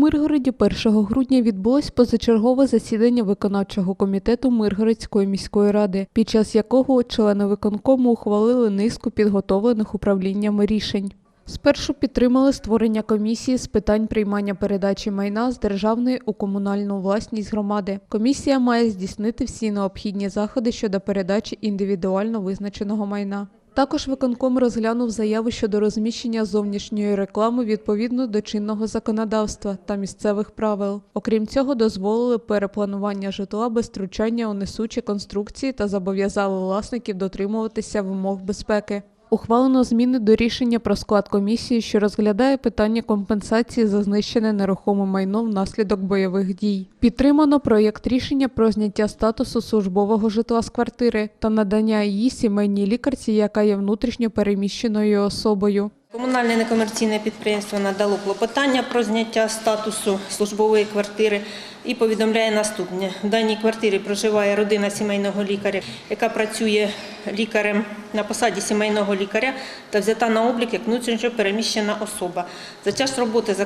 Миргороді 1 грудня відбулось позачергове засідання виконавчого комітету Миргородської міської ради, під час якого члени виконкому ухвалили низку підготовлених управліннями рішень. Спершу підтримали створення комісії з питань приймання передачі майна з державної у комунальну власність громади. Комісія має здійснити всі необхідні заходи щодо передачі індивідуально визначеного майна. Також виконком розглянув заяву щодо розміщення зовнішньої реклами відповідно до чинного законодавства та місцевих правил. Окрім цього, дозволили перепланування житла без втручання у несучі конструкції та зобов'язали власників дотримуватися вимог безпеки. Ухвалено зміни до рішення про склад комісії, що розглядає питання компенсації за знищене нерухоме майно внаслідок бойових дій. Підтримано проєкт рішення про зняття статусу службового житла з квартири та надання її сімейній лікарці, яка є внутрішньо переміщеною особою. Комунальне некомерційне підприємство надало клопотання про зняття статусу службової квартири і повідомляє наступне: в даній квартирі проживає родина сімейного лікаря, яка працює лікарем на посаді сімейного лікаря та взята на облік як внутрішньо переміщена особа. За час роботи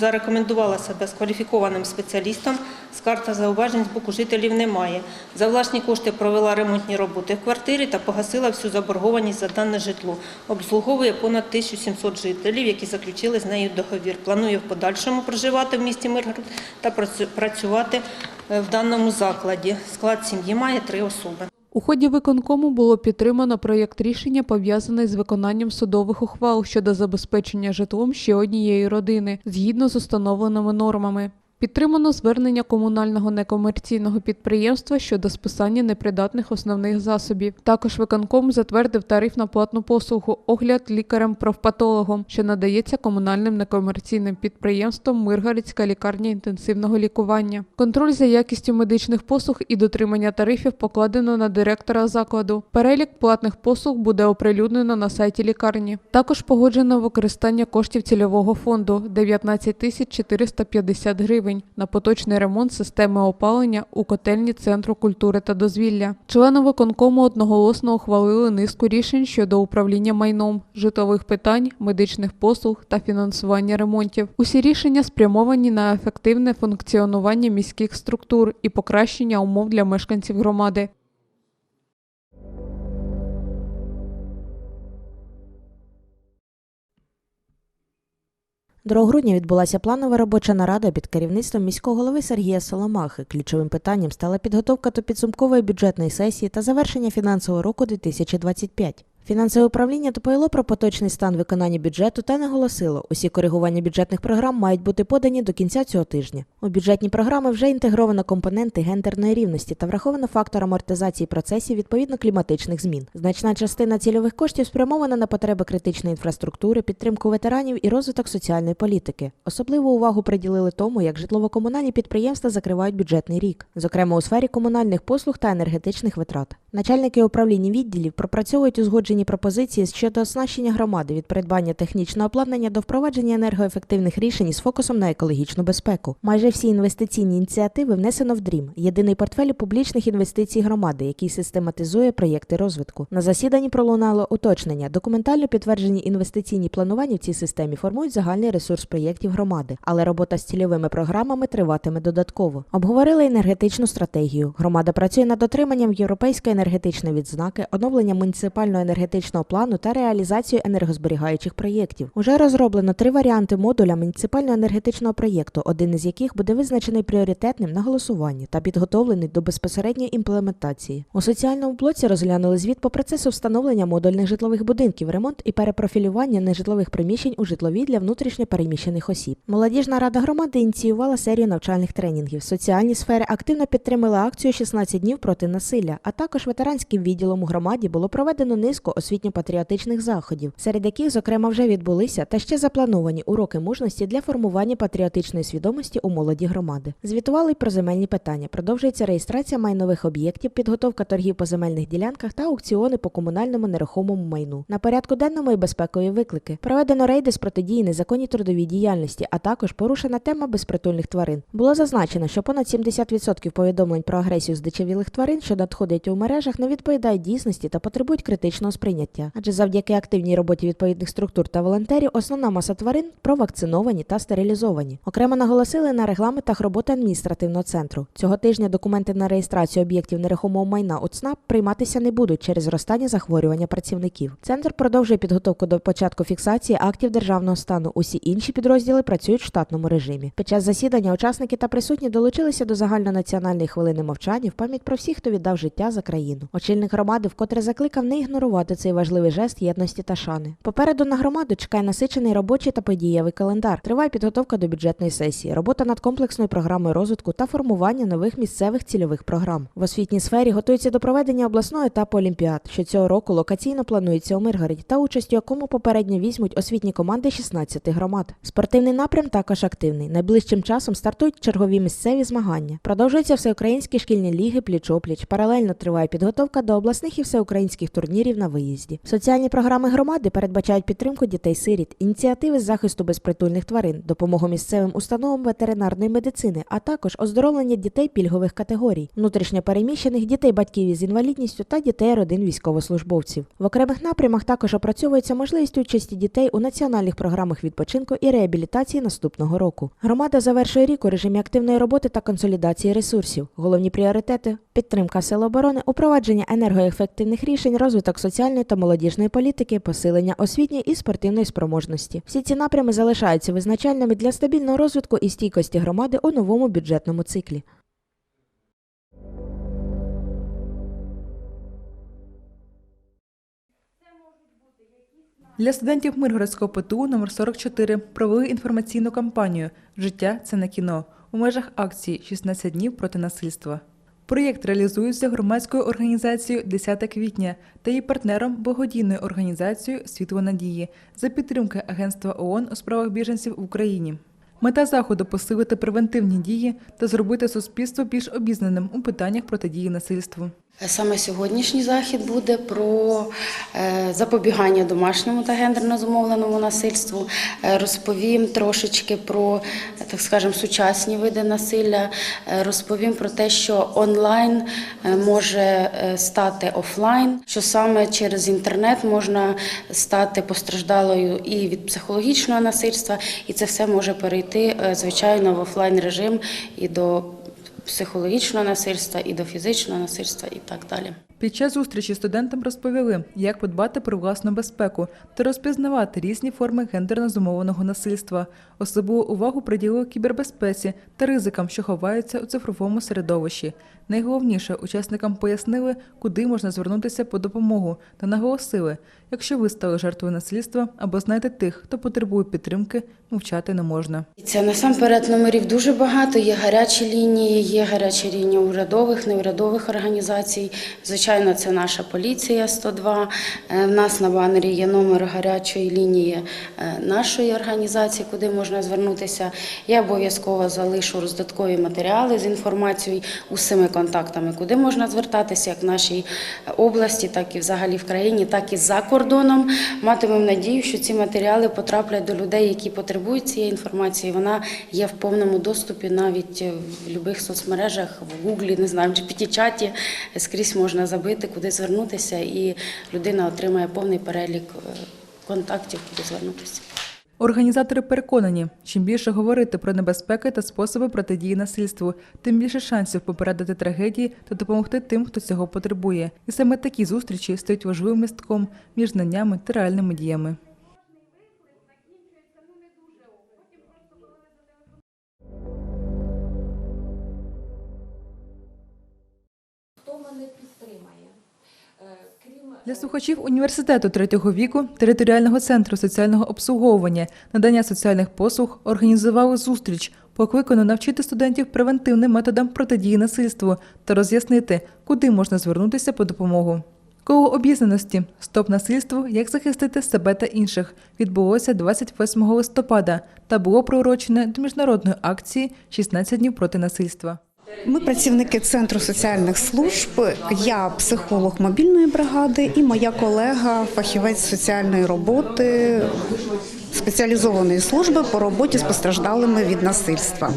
зарекомендувала себе з кваліфікованим спеціалістом. Скарг та зауважень з боку жителів немає. За власні кошти провела ремонтні роботи в квартирі та погасила всю заборгованість за дане житло. Обслуговує понад 1700 жителів, які заключили з нею договір. Планує в подальшому проживати в місті Миргород та працювати е, в даному закладі. Склад сім'ї має три особи. У ході виконкому було підтримано проєкт рішення, пов'язаний з виконанням судових ухвал щодо забезпечення житлом ще однієї родини згідно з установленими нормами. Підтримано звернення комунального некомерційного підприємства щодо списання непридатних основних засобів. Також виконком затвердив тариф на платну послугу огляд лікарем-профпатологом, що надається комунальним некомерційним підприємством Миргородська лікарня інтенсивного лікування. Контроль за якістю медичних послуг і дотримання тарифів покладено на директора закладу. Перелік платних послуг буде оприлюднено на сайті лікарні. Також погоджено використання коштів цільового фонду 19 тисяч 450 гривень на поточний ремонт системи опалення у котельні Центру культури та дозвілля. Члени виконкому одноголосно ухвалили низку рішень щодо управління майном, житлових питань, медичних послуг та фінансування ремонтів. Усі рішення спрямовані на ефективне функціонування міських структур і покращення умов для мешканців громади. Другого грудня відбулася планова робоча нарада під керівництвом міського голови Сергія Соломахи. Ключовим питанням стала підготовка до підсумкової бюджетної сесії та завершення фінансового року 2025. Фінансове управління доповіло про поточний стан виконання бюджету та наголосило, усі коригування бюджетних програм мають бути подані до кінця цього тижня. У бюджетні програми вже інтегровано компоненти гендерної рівності та враховано фактор амортизації процесів відповідно кліматичних змін. Значна частина цільових коштів спрямована на потреби критичної інфраструктури, підтримку ветеранів і розвиток соціальної політики. Особливу увагу приділили тому, як житлово-комунальні підприємства закривають бюджетний рік, зокрема у сфері комунальних послуг та енергетичних витрат. Начальники управління відділів пропрацьовують узгоджені пропозиції щодо оснащення громади від придбання технічного обладнання до впровадження енергоефективних рішень із фокусом на екологічну безпеку. Майже всі інвестиційні ініціативи внесено в ДРІМ – єдиний портфель публічних інвестицій громади, який систематизує проєкти розвитку. На засіданні пролунало уточнення. Документально підтверджені інвестиційні планування в цій системі формують загальний ресурс проєктів громади, але робота з цільовими програмами триватиме додатково. Обговорили енергетичну стратегію. Громада працює над отриманням європейської енергетичної відзнаки, оновленням муніципального енергетичного плану та реалізацією енергозберігаючих проєктів. Уже розроблено три варіанти модуля муніципального енергетичного проєкту, один із яких буде визначений пріоритетним на голосуванні та підготовлений до безпосередньої імплементації. У соціальному блоці розглянули звіт по процесу встановлення модульних житлових будинків, ремонт і перепрофілювання нежитлових приміщень у житлові для внутрішньо переміщених осіб. Молодіжна рада громади ініціювала серію навчальних тренінгів. Соціальні сфери активно підтримали акцію «16 днів проти насилля, а також ветеранським відділом у громаді було проведено низку освітньо-патріотичних заходів, серед яких, зокрема, вже відбулися та ще заплановані уроки мужності для формування патріотичної свідомості у молоді громади. Звітували й про земельні питання. Продовжується реєстрація майнових об'єктів, підготовка торгів по земельних ділянках та аукціони по комунальному нерухомому майну. На порядку денному і безпекові виклики. Проведено рейди з протидії незаконній трудовій діяльності, а також порушена тема безпритульних тварин. Було зазначено, що понад 70% повідомлень про агресію здичавілих тварин, що надходять у мережах, не відповідають дійсності та потребують критичного сприйняття. Адже завдяки активній роботі відповідних структур та волонтерів основна маса тварин провакциновані та стерилізовані. Окремо наголосили на регламентах роботи адміністративного центру. Цього тижня документи на реєстрацію об'єктів нерухомого майна у ЦНАП прийматися не будуть через зростання захворювання працівників. Центр продовжує підготовку до початку фіксації актів державного стану. Усі інші підрозділи працюють в штатному режимі. Під час засідання учасники та присутні долучилися до загальнонаціональної хвилини мовчання в пам'ять про всіх, хто віддав життя за країну. Очільник громади вкотре закликав не ігнорувати цей важливий жест єдності та шани. Попереду на громаду чекає насичений робочий та подієвий календар. Триває підготовка до бюджетної сесії, робота над комплексною програмою розвитку та формування нових місцевих цільових програм. В освітній сфері готується до проведення обласного етапу олімпіад, що цього року локаційно планується у Миргороді, та участь у якому попередньо візьмуть освітні команди 16 громад. Спортивний напрям також активний. Найближчим часом стартують чергові місцеві змагання. Продовжуються всеукраїнські шкільні ліги пліч-опліч. Паралельно триває підготовка до обласних і всеукраїнських турнірів на виїзді. Соціальні програми громади передбачають підтримку дітей-сиріт, ініціативи з захисту безпритульних тварин, допомогу місцевим установам ветеринарної медицини, а також оздоровлення дітей пільгових категорій, внутрішньо переміщених дітей батьків із інвалідністю та дітей родин військовослужбовців. В окремих напрямах також опрацьовується можливість участі дітей у національних програмах відпочинку і реабілітації наступного року. Громада завершує рік у режимі активної роботи та консолідації ресурсів. Головні пріоритети підтримка сил оборони, упровадження енергоефективних рішень, розвиток соціальної та молодіжної політики, посилення освітньої і спортивної спроможності. Всі ці напрями залишаються визначальними для стабільного розвитку і стійкості громади у новому бюджетному циклі. Для студентів Миргородського ПТУ номер 44 провели інформаційну кампанію Життя це не кіно у межах акції «16 днів проти насильства. Проєкт реалізується громадською організацією «10 квітня та її партнером благодійною організацією Світло надії за підтримки Агентства ООН у справах біженців в Україні. Мета заходу посилити превентивні дії та зробити суспільство більш обізнаним у питаннях протидії насильству. Саме сьогоднішній захід буде про е, запобігання домашньому та гендерно зумовленому насильству. Е, Розповім трошечки про, так скажемо, сучасні види насилля. Е, Розповім про те, що онлайн може стати офлайн, що саме через інтернет можна стати постраждалою і від психологічного насильства, і це все може перейти звичайно в офлайн режим і до психологічного насильства, і до фізичного насильства, і так далі. Під час зустрічі студентам розповіли, як подбати про власну безпеку та розпізнавати різні форми гендерно зумовленого насильства. Особливу увагу приділили кібербезпеці та ризикам, що ховаються у цифровому середовищі. Найголовніше учасникам пояснили, куди можна звернутися по допомогу, та наголосили, якщо ви стали жертвою насильства або знаєте тих, хто потребує підтримки, мовчати не можна. Це насамперед номерів дуже багато. Є гарячі лінії, є гарячі лінії урядових, неурядових організацій. Звичайно, це наша поліція 102. Е, В нас на банері є номер гарячої лінії е, нашої організації, куди можна звернутися. Я обов'язково залишу роздаткові матеріали з інформацією усіми контактами, куди можна звертатися, як в нашій області, так і взагалі в країні, так і за кордоном. Матимемо надію, що ці матеріали потраплять до людей, які потребують цієї інформації. Вона є в повному доступі навіть в будь-яких соцмережах, в Гуглі, не знаю, чи чаті скрізь можна забити, куди звернутися, і людина отримає повний перелік е, контактів, куди звернутися. Організатори переконані, чим більше говорити про небезпеки та способи протидії насильству, тим більше шансів попередити трагедії та допомогти тим, хто цього потребує. І саме такі зустрічі стають важливим містком між знаннями та реальними діями. Для слухачів університету третього віку територіального центру соціального обслуговування надання соціальних послуг організували зустріч, покликану навчити студентів превентивним методам протидії насильству та роз'яснити, куди можна звернутися по допомогу. Коло обізнаності Стоп насильству. Як захистити себе та інших відбулося 28 листопада та було приурочене до міжнародної акції «16 днів проти насильства. Ми працівники центру соціальних служб. Я психолог мобільної бригади і моя колега, фахівець соціальної роботи. Спеціалізованої служби по роботі з постраждалими від насильства.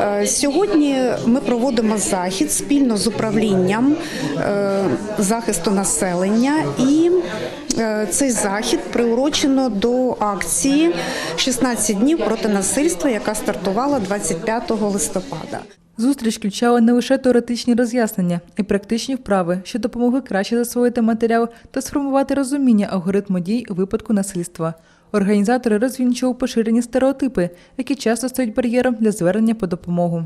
Е, Сьогодні ми проводимо захід спільно з управлінням е, захисту населення, і е, цей захід приурочено до акції «16 днів проти насильства, яка стартувала 25 листопада. Зустріч включала не лише теоретичні роз'яснення і практичні вправи, що допомогли краще засвоїти матеріал та сформувати розуміння алгоритму дій у випадку насильства. Організатори розвінчували поширені стереотипи, які часто стають бар'єром для звернення по допомогу.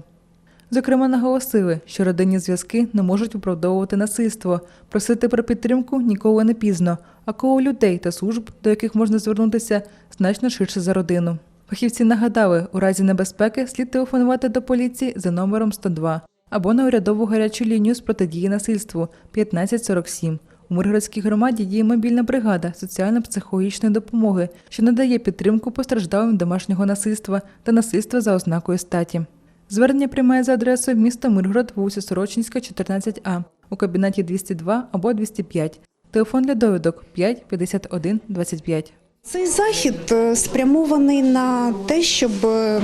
Зокрема, наголосили, що родинні зв'язки не можуть виправдовувати насильство, просити про підтримку ніколи не пізно, а коло людей та служб, до яких можна звернутися, значно ширше за родину. Фахівці нагадали, у разі небезпеки слід телефонувати до поліції за номером 102 або на урядову гарячу лінію з протидії насильству 1547. У Миргородській громаді діє мобільна бригада соціально-психологічної допомоги, що надає підтримку постраждалим домашнього насильства та насильства за ознакою статі. Звернення приймає за адресою місто Миргород, вулиця Сорочинська, 14А, у кабінеті 202 або 205. Телефон для довідок 5 51 25. Цей захід е, спрямований на те, щоб е,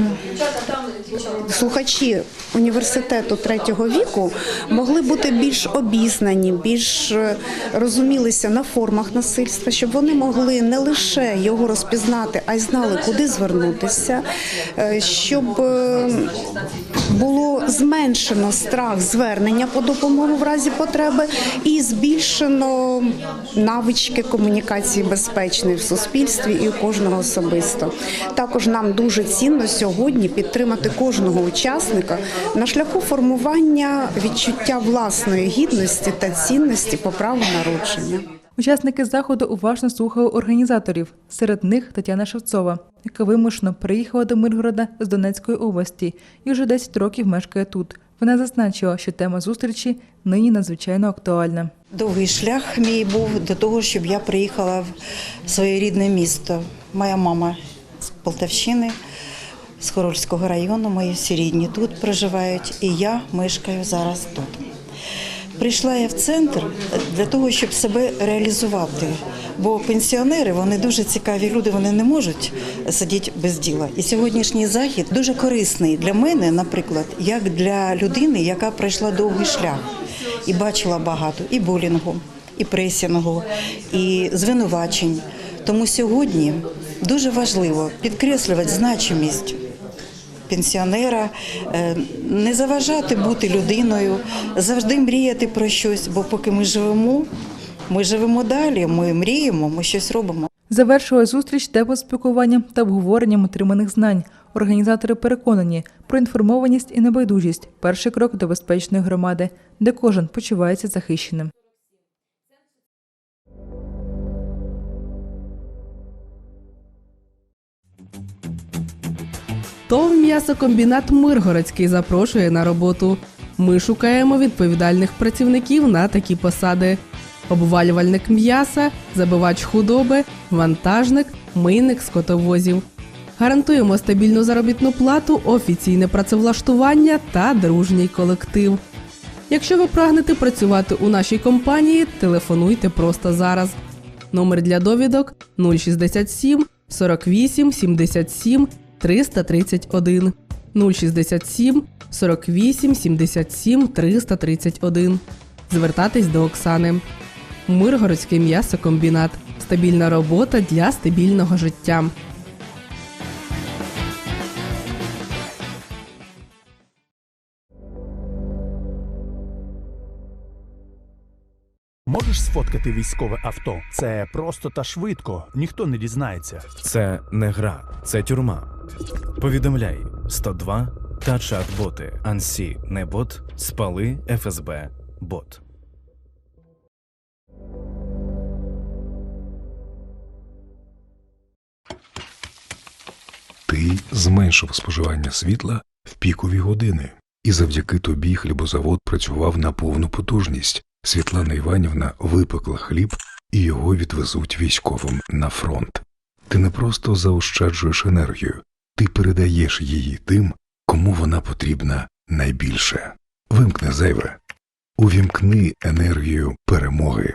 слухачі університету третього віку могли бути більш обізнані, більш е, розумілися на формах насильства, щоб вони могли не лише його розпізнати, а й знали, куди звернутися, щоб було зменшено страх звернення по допомогу в разі потреби і збільшено навички комунікації безпечної в суспільстві і у кожного особисто. Також нам дуже цінно сьогодні підтримати кожного учасника на шляху формування відчуття власної гідності та цінності по праву народження. Учасники заходу уважно слухали організаторів. Серед них Тетяна Шевцова, яка вимушено приїхала до Миргорода з Донецької області і вже 10 років мешкає тут. Вона зазначила, що тема зустрічі нині надзвичайно актуальна. Довгий шлях мій був до того, щоб я приїхала в своє рідне місто. Моя мама з Полтавщини, з Хорольського району, мої всі рідні тут проживають, і я мешкаю зараз тут. Прийшла я в центр для того, щоб себе реалізувати. Бо пенсіонери вони дуже цікаві люди, вони не можуть сидіти без діла. І сьогоднішній захід дуже корисний для мене, наприклад, як для людини, яка пройшла довгий шлях і бачила багато і булінгу, і пресінгу, і звинувачень. Тому сьогодні дуже важливо підкреслювати значимість пенсіонера, е, не заважати бути людиною, завжди мріяти про щось, бо поки ми живемо, ми живемо далі, ми мріємо, ми щось робимо. Завершила зустріч тепло спілкуванням та обговоренням отриманих знань. Організатори переконані про інформованість і небайдужість перший крок до безпечної громади, де кожен почувається захищеним. ТОВ «М'ясокомбінат Миргородський запрошує на роботу. Ми шукаємо відповідальних працівників на такі посади: обвалювальник м'яса, забивач худоби, вантажник, мийник скотовозів. Гарантуємо стабільну заробітну плату, офіційне працевлаштування та дружній колектив. Якщо ви прагнете працювати у нашій компанії, телефонуйте просто зараз. Номер для довідок 067 48 77 331 067 48 77 331. Звертатись до Оксани. Миргородський м'ясокомбінат. Стабільна робота для стабільного життя. Можеш сфоткати військове авто? Це просто та швидко, ніхто не дізнається. Це не гра, це тюрма. Повідомляй 102 та чат-боти. Ансі не бот, спали ФСБ бот. Ти зменшив споживання світла в пікові години, і завдяки тобі хлібозавод працював на повну потужність. Світлана Іванівна випекла хліб і його відвезуть військовим на фронт. Ти не просто заощаджуєш енергію, ти передаєш її тим, кому вона потрібна найбільше. Вимкни зайве, увімкни енергію перемоги.